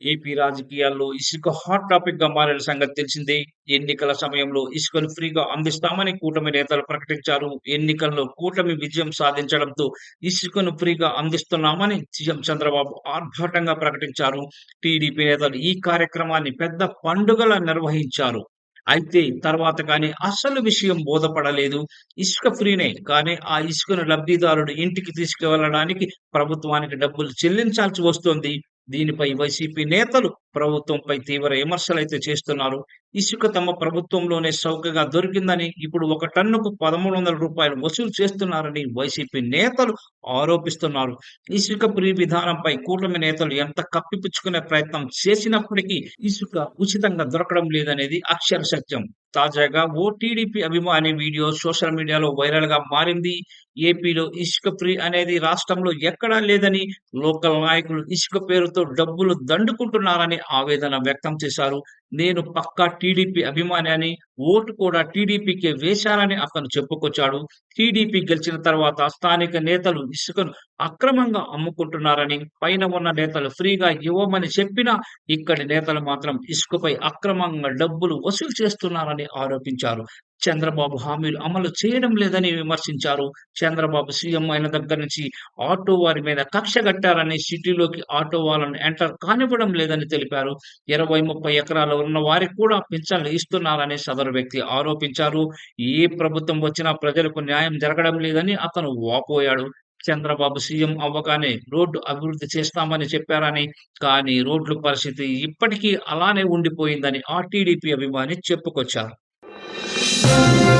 AP రాజకీయాల్లో ఇసుక hot టాపిక్గా మారిన సంగతి తెలిసిందే. ఎన్నికల సమయంలో ఇసుకను ఫ్రీగా అందిస్తామని కూటమి నేతలు ప్రకటించారు. ఎన్నికల్లో కూటమి విజయం సాధించడంతో ఇసుకను ఫ్రీగా అందిస్తున్నామని సీఎం చంద్రబాబు ఆర్భాటంగా ప్రకటించారు. టీడీపీ నేతలు ఈ కార్యక్రమాన్ని పెద్ద పండుగలా నిర్వహించారు. అయితే తర్వాత కానీ అసలు విషయం బోధపడలేదు. ఇసుక ఫ్రీనే కానీ ఆ ఇసుకను లబ్ధిదారుడు ఇంటికి తీసుకువెళ్ళడానికి ప్రభుత్వానికి డబ్బులు చెల్లించాల్సి వస్తుంది. దీనిపై వైసీపీ నేతలు ప్రభుత్వంపై తీవ్ర విమర్శలు అయితే చేస్తున్నారు. ఇసుక తమ ప్రభుత్వంలోనే చౌకగా దొరికిందని ఇప్పుడు ఒక టన్నుకు పదమూడు వందల రూపాయలు వసూలు చేస్తున్నారని వైసీపీ నేతలు ఆరోపిస్తున్నారు. ఇసుక ప్రీ విధానంపై కూటమి నేతలు ఎంత కప్పిపుచ్చుకునే ప్రయత్నం చేసినప్పటికీ ఇసుక ఉచితంగా దొరకడం లేదనేది అక్షర సత్యం. తాజాగా ఓ టీడీపీ అభిమాని వీడియో సోషల్ మీడియాలో వైరల్గా మారింది. ఏపీలో ఇసుక ఫ్రీ అనేది రాష్ట్రంలో ఎక్కడా లేదని లోకల్ నాయకులు ఇసుక పేరుతో డబ్బులు దండుకుంటున్నారని ఆవేదన వ్యక్తం చేశారు. నేను పక్కా టీడీపీ అభిమాని అని ఓటు కూడా టీడీపీకే వేశానని అతను చెప్పుకొచ్చాడు. టీడీపీ గెలిచిన తర్వాత స్థానిక నేతలు ఇసుకను అక్రమంగా అమ్ముకుంటున్నారని పైన ఉన్న నేతలు ఫ్రీగా ఇవ్వమని చెప్పినా ఇక్కడి నేతలు మాత్రం ఇసుకపై అక్రమంగా డబ్బులు వసూలు చేస్తున్నారని ఆరోపించారు. చంద్రబాబు హామీలు అమలు చేయడం లేదని విమర్శించారు. చంద్రబాబు సీఎం అయిన దగ్గర నుంచి ఆటో వారి మీద కక్ష కట్టారని సిటీలోకి ఆటో వాళ్ళను ఎంటర్ కానివ్వడం లేదని తెలిపారు. ఇరవై ముప్పై ఎకరాలు ఉన్న వారికి కూడా పింఛన్లు ఇస్తున్నారని సదరు వ్యక్తి ఆరోపించారు. ఏ ప్రభుత్వం వచ్చినా ప్రజలకు న్యాయం జరగడం లేదని అతను వాపోయాడు. చంద్రబాబు సీఎం అవ్వగానే రోడ్డు అభివృద్ధి చేస్తామని చెప్పారని కానీ రోడ్ల పరిస్థితి ఇప్పటికీ అలానే ఉండిపోయిందని ఆ టీడీపీ అభిమాని చెప్పుకొచ్చారు. Música